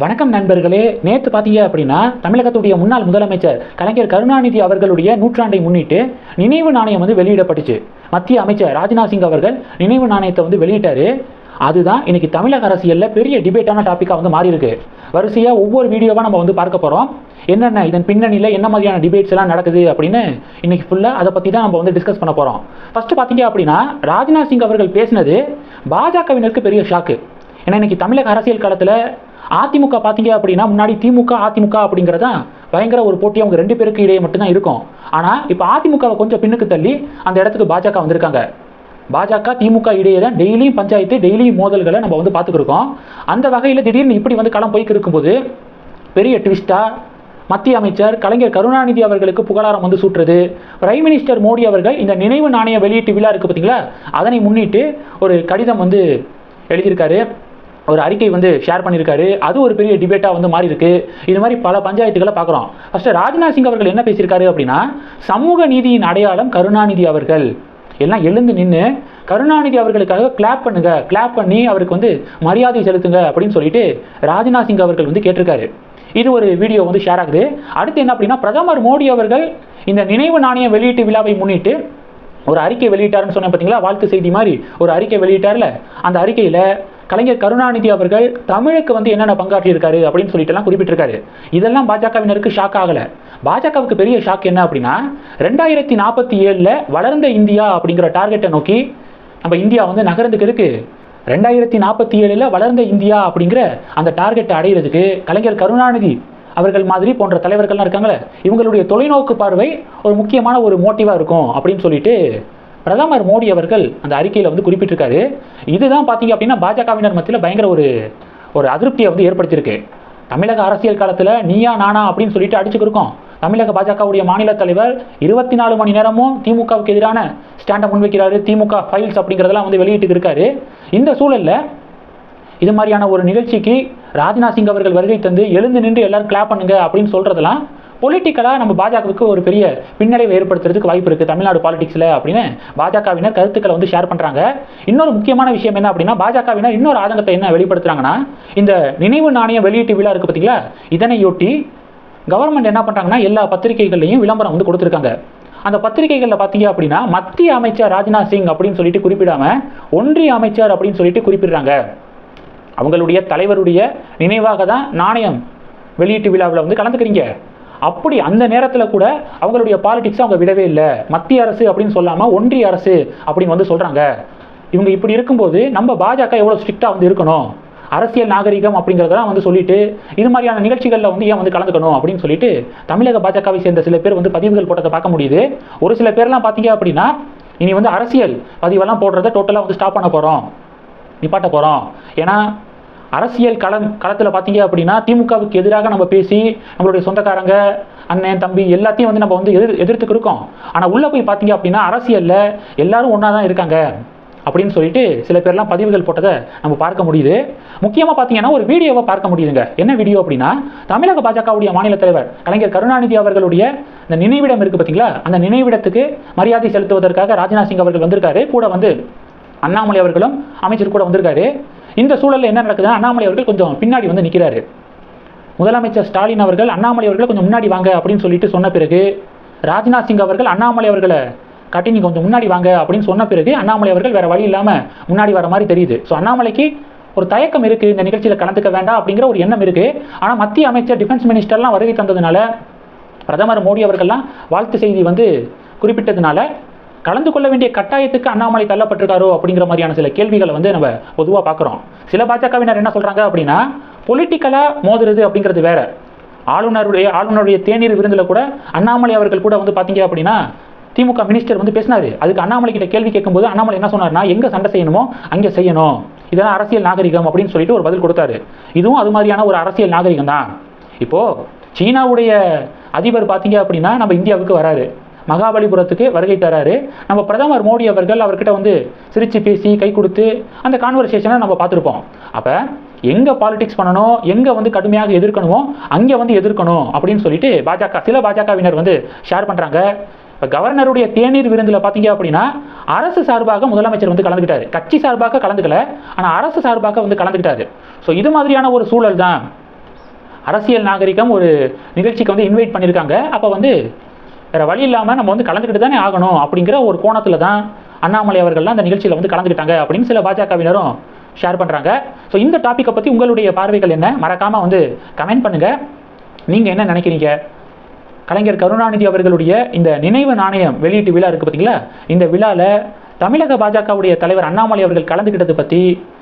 வணக்கம் நண்பர்களே. நேற்று பார்த்தீங்க அப்படின்னா தமிழகத்துடைய முன்னாள் முதலமைச்சர் கலைஞர் கருணாநிதி அவர்களுடைய நூற்றாண்டை முன்னிட்டு நினைவு நாணயம் வந்து வெளியிடப்பட்டுச்சு. மத்திய அமைச்சர் ராஜ்நாத் சிங் அவர்கள் நினைவு நாணயத்தை வந்து வெளியிட்டாரு. அதுதான் இன்னைக்கு தமிழக அரசியலில் பெரிய டிபேட்டான டாப்பிக்காக வந்து மாறி இருக்கு வரிசையாக ஒவ்வொரு வீடியோவாக நம்ம வந்து பார்க்க போகிறோம் என்னென்ன இதன் பின்னணியில் என்ன மாதிரியான டிபேட்ஸ் எல்லாம் நடக்குது அப்படின்னு இன்னைக்கு ஃபுல்லாக அதை பற்றி தான் நம்ம வந்து டிஸ்கஸ் பண்ண போகிறோம் ஃபர்ஸ்ட் பார்த்தீங்க அப்படின்னா ராஜ்நாத் சிங் அவர்கள் பேசினது பாஜகவினருக்கு பெரிய ஷாக்கு ஏன்னா இன்னைக்கு தமிழக அரசியல் காலத்தில் அதிமுக பார்த்தீங்க அப்படின்னா முன்னாடி திமுக அதிமுக அப்படிங்கிறது தான் பயங்கர ஒரு போட்டி அவங்க ரெண்டு பேருக்கு இடையே மட்டும்தான் இருக்கும். ஆனால் இப்போ அதிமுகவை கொஞ்சம் பின்னுக்கு தள்ளி அந்த இடத்துக்கு பாஜக வந்திருக்காங்க. பாஜக திமுக இடையே தான் டெய்லியும் பஞ்சாயத்து டெய்லியும் மோதல்களை நம்ம வந்து பார்த்துக்கிருக்கோம் அந்த வகையில் திடீர்னு இப்படி வந்து களம் போய்க்கு இருக்கும்போது பெரிய ட்விஸ்ட்டாக மத்திய அமைச்சர் கலைஞர் கருணாநிதி அவர்களுக்கு புகழாரம் வந்து சூட்டுறது. பிரைம் மினிஸ்டர் மோடி அவர்கள் இந்த நினைவு நாணய வெளியீட்டு விழா இருக்குது பார்த்தீங்களா அதனை முன்னிட்டு ஒரு கடிதம் வந்து எழுதியிருக்காரு. ஒரு அறிக்கை வந்து ஷேர் பண்ணியிருக்காரு. அது ஒரு பெரிய டிபேட்டாக வந்து மாறி இருக்கு இது மாதிரி பல பஞ்சாயத்துகளை பார்க்குறோம். ஃபஸ்ட்டு ராஜ்நாத் சிங் அவர்கள் என்ன பேசியிருக்காரு அப்படின்னா சமூக நீதியின் அடையாளம் கருணாநிதி அவர்கள். எல்லாம் எழுந்து நின்று கருணாநிதி அவர்களுக்காக கிளாப் பண்ணுங்க. கிளாப் பண்ணி அவருக்கு வந்து மரியாதை செலுத்துங்க. அப்படின்னு சொல்லிட்டு ராஜ்நாத் சிங் அவர்கள் வந்து கேட்டிருக்காரு. இது ஒரு வீடியோ வந்து ஷேர் ஆகுது. அடுத்து என்ன அப்படின்னா பிரதமர் மோடி அவர்கள் இந்த நினைவு நாணய வெளியீட்டு விழாவை முன்னிட்டு ஒரு அறிக்கை வெளியிட்டாருன்னு சொன்னேன் பார்த்தீங்களா வாழ்த்து செய்தி மாதிரி ஒரு அறிக்கை வெளியிட்டார்ல. அந்த அறிக்கையில் கலைஞர் கருணாநிதி அவர்கள் தமிழுக்கு வந்து என்னென்ன பங்காற்றியிருக்காரு அப்படின்னு சொல்லிட்டுலாம் குறிப்பிட்டிருக்காரு. இதெல்லாம் பாஜகவினருக்கு ஷாக் ஆகலை. பாஜகவுக்கு பெரிய ஷாக் என்ன அப்படின்னா ரெண்டாயிரத்தி நாற்பத்தி ஏழில் வளர்ந்த இந்தியா அப்படிங்கிற டார்கெட்டை நோக்கி நம்ம இந்தியா வந்து நகர்ந்துக்கு இருக்கு. ரெண்டாயிரத்தி நாற்பத்தி ஏழில் வளர்ந்த இந்தியா அப்படிங்கிற அந்த டார்கெட்டை அடையிறதுக்கு கலைஞர் கருணாநிதி அவர்கள் மாதிரி போன்ற தலைவர்கள்லாம் இருக்காங்களே இவங்களுடைய தொலைநோக்கு பார்வை ஒரு முக்கியமான ஒரு மோட்டிவாக இருக்கும் அப்படின்னு சொல்லிட்டு பிரதமர் மோடி அவர்கள் அந்த அறிக்கையில் வந்து குறிப்பிட்டிருக்காரு. இதுதான் பார்த்தீங்க அப்படின்னா பாஜகவினர் மத்தியில் பயங்கர ஒரு ஒரு அதிருப்தியை வந்து ஏற்படுத்தியிருக்கு. தமிழக அரசியல் காலத்தில் நீயா நானா அப்படின்னு சொல்லிட்டு அடிச்சுக்கிருக்கோம். தமிழக பாஜகவுடைய மாநில தலைவர் இருபத்தி நாலு மணி நேரமும் திமுகவுக்கு எதிரான ஸ்டாண்டை முன்வைக்கிறாரு. திமுக ஃபைல்ஸ் அப்படிங்கிறதெல்லாம் வந்து வெளியிட்டு இருக்காரு. இந்த சூழலில் இது மாதிரியான ஒரு நிகழ்ச்சிக்கு ராஜ்நாத் சிங் அவர்கள் வருகை தந்து எழுந்து நின்று எல்லாரும் கிளாப் பண்ணுங்க அப்படின்னு சொல்றதெல்லாம் பொலிட்டிக்கலாக நம்ம பாஜகவுக்கு ஒரு பெரிய பின்னடைவை ஏற்படுத்துறதுக்கு வாய்ப்பு இருக்குது தமிழ்நாடு பாலிடிக்ஸில் அப்படின்னு பாஜகவினர் கருத்துக்களை வந்து ஷேர் பண்ணுறாங்க இன்னொரு முக்கியமான விஷயம் என்ன அப்படின்னா பாஜகவினர் இன்னொரு ஆதங்கத்தை என்ன வெளிப்படுத்துறாங்கன்னா இந்த நினைவு நாணய வெளியீட்டு விழா இருக்குது பார்த்தீங்களா இதனையொட்டி கவர்மெண்ட் என்ன பண்ணுறாங்கன்னா எல்லா பத்திரிகைகள்லையும் விளம்பரம் வந்து கொடுத்துருக்காங்க. அந்த பத்திரிகைகளில் பார்த்தீங்க அப்படின்னா மத்திய அமைச்சர் ராஜ்நாத் சிங் அப்படின்னு சொல்லிட்டு குறிப்பிடாம ஒன்றிய அமைச்சர் அப்படின்னு சொல்லிட்டு குறிப்பிடுறாங்க. அவங்களுடைய தலைவருடைய நினைவாக தான் நாணயம் வெளியீட்டு விழாவில் வந்து கலந்துக்கிறீங்க. அப்படி அந்த நேரத்தில் கூட அவங்களுடைய பாலிடிக்ஸ் அவங்க விடவே இல்லை. மத்திய அரசு அப்படின்னு சொல்லாமல் ஒன்றிய அரசு அப்படின்னு வந்து சொல்கிறாங்க இவங்க இப்படி இருக்கும்போது நம்ம பாஜக எவ்வளோ ஸ்ட்ரிக்டாக வந்து இருக்கணும்? அரசியல் நாகரிகம் அப்படிங்கிறதெல்லாம் வந்து சொல்லிட்டு இது மாதிரியான நிகழ்ச்சிகளில் வந்து ஏன் வந்து கலந்துக்கணும் அப்படின்னு சொல்லிட்டு தமிழக பாஜகவை சேர்ந்த சில பேர் வந்து பதிவுகள் போட்டதை பார்க்க முடியுது. ஒரு சில பேர்லாம் பார்த்தீங்க அப்படின்னா இனி வந்து அரசியல் பதிவெல்லாம் போடுறத டோட்டலாக வந்து ஸ்டாப் பண்ண போகிறோம் நிப்பாட்ட போகிறோம் ஏன்னா அரசியல் களம் களத்தில் பார்த்தீங்க அப்படின்னா திமுகவுக்கு எதிராக நம்ம பேசி நம்மளுடைய சொந்தக்காரங்க அண்ணன் தம்பி எல்லாத்தையும் வந்து நம்ம வந்து எதிர் எதிர்த்துக்கு இருக்கோம். ஆனால் உள்ளே போய் பார்த்தீங்க அப்படின்னா அரசியலில் எல்லாரும் ஒன்றா தான் இருக்காங்க. அப்படின்னு சொல்லிட்டு சில பேர்லாம் பதிவுகள் போட்டதை நம்ம பார்க்க முடியுது. முக்கியமாக பார்த்தீங்கன்னா ஒரு வீடியோவை பார்க்க முடியுதுங்க. என்ன வீடியோ அப்படின்னா தமிழக பாஜகவுடைய மாநில தலைவர் கலைஞர் கருணாநிதி அவர்களுடைய இந்த நினைவிடம் இருக்குது பார்த்தீங்களா அந்த நினைவிடத்துக்கு மரியாதை செலுத்துவதற்காக ராஜ்நாத் சிங் அவர்கள் வந்திருக்காரு. கூட வந்து அண்ணாமலை அவர்களும் அமைச்சர் கூட வந்திருக்காரு. இந்த சூழலில் என்ன நடக்குதுன்னா அண்ணாமலை அவர்கள் கொஞ்சம் பின்னாடி வந்து நிற்கிறாரு முதலமைச்சர் ஸ்டாலின் அவர்கள் அண்ணாமலை அவர்களை கொஞ்சம் முன்னாடி வாங்க அப்படின்னு சொல்லிட்டு சொன்ன பிறகு ராஜ்நாத் சிங் அவர்கள் அண்ணாமலை அவர்களை காட்டி நீங்கள் கொஞ்சம் முன்னாடி வாங்க அப்படின்னு சொன்ன பிறகு அண்ணாமலை அவர்கள் வேறு வழி இல்லாமல் முன்னாடி வர மாதிரி தெரியுது. ஸோ அண்ணாமலைக்கு ஒரு தயக்கம் இருக்குது இந்த நிகழ்ச்சியில் கலந்துக்க வேண்டாம் அப்படிங்கிற ஒரு எண்ணம் இருக்குது ஆனால் மத்திய அமைச்சர் டிஃபென்ஸ் மினிஸ்டர்லாம் வருகை தந்ததுனால பிரதமர் மோடி அவர்கள்லாம் வாழ்த்து செய்தி வந்து குறிப்பிட்டதுனால கலந்து கொள்ள வேண்டிய கட்டாயத்துக்கு அண்ணாமலை தள்ளப்பட்டிருக்காரோ அப்படிங்கிற மாதிரியான சில கேள்விகளை வந்து நம்ம பொதுவாக பார்க்குறோம். சில பாஜகவினர் என்ன சொல்கிறாங்க அப்படின்னா பொலிட்டிக்கலாக மோதுறது அப்படிங்கிறது வேற. ஆளுநருடைய ஆளுநருடைய தேநீர் விருந்தில் கூட அண்ணாமலை அவர்கள் கூட வந்து பார்த்தீங்க அப்படின்னா திமுக மினிஸ்டர் வந்து பேசினார். அதுக்கு அண்ணாமலை கிட்ட கேள்வி கேட்கும்போது அண்ணாமலை என்ன சொன்னார்னா எங்கே சண்டை செய்யணுமோ அங்கே செய்யணும். இதெல்லாம் அரசியல் நாகரிகம் அப்படின்னு சொல்லிட்டு ஒரு பதில் கொடுத்தாரு. இதுவும் அது மாதிரியான ஒரு அரசியல் நாகரிகம் தான் இப்போது சீனாவுடைய அதிபர் பார்த்தீங்க அப்படின்னா நம்ம இந்தியாவுக்கு வராரு. மகாபலிபுரத்துக்கு வருகை தராரு. நம்ம பிரதமர் மோடி அவர்கள் அவர்கிட்ட வந்து சிரித்து பேசி கை கொடுத்து அந்த கான்வர்சேஷனை நம்ம பார்த்துருப்போம். அப்போ எங்கே பாலிடிக்ஸ் பண்ணணும்? எங்கே வந்து கடுமையாக எதிர்க்கணுமோ அங்கே வந்து எதிர்க்கணும் அப்படின்னு சொல்லிட்டு பாஜக சில பாஜகவினர் வந்து ஷேர் பண்ணுறாங்க இப்போ கவர்னருடைய தேநீர் விருந்தில் பார்த்தீங்க அப்படின்னா அரசு சார்பாக முதலமைச்சர் வந்து கலந்துக்கிட்டாரு கட்சி சார்பாக கலந்துக்கல ஆனால் அரசு சார்பாக வந்து கலந்துக்கிட்டாரு ஸோ இது மாதிரியான ஒரு சூழல் தான் அரசியல் நாகரிகம் ஒரு நிகழ்ச்சிக்கு வந்து இன்வைட் பண்ணியிருக்காங்க. அப்போ வந்து வேற வழி இல்லாமல் நம்ம வந்து கலந்துக்கிட்டு தானே ஆகணும் அப்படிங்கிற ஒரு கோணத்தில் தான் அண்ணாமலை அவர்கள்லாம் அந்த நிகழ்ச்சியில் வந்து கலந்துக்கிட்டாங்க அப்படின்னு சில பாஜகவினரும் ஷேர் பண்ணுறாங்க ஸோ இந்த டாப்பிக்கை பற்றி உங்களுடைய பார்வைகள் என்ன? மறக்காமல் வந்து கமெண்ட் பண்ணுங்கள் நீங்கள் என்ன நினைக்கிறீங்க? கலைஞர் கருணாநிதி அவர்களுடைய இந்த நினைவு நாணயம் வெளியீட்டு விழா இருக்குது பார்த்தீங்களா இந்த விழாவில் தமிழக பாஜகவுடைய தலைவர் அண்ணாமலை அவர்கள் கலந்துக்கிட்டதை பற்றி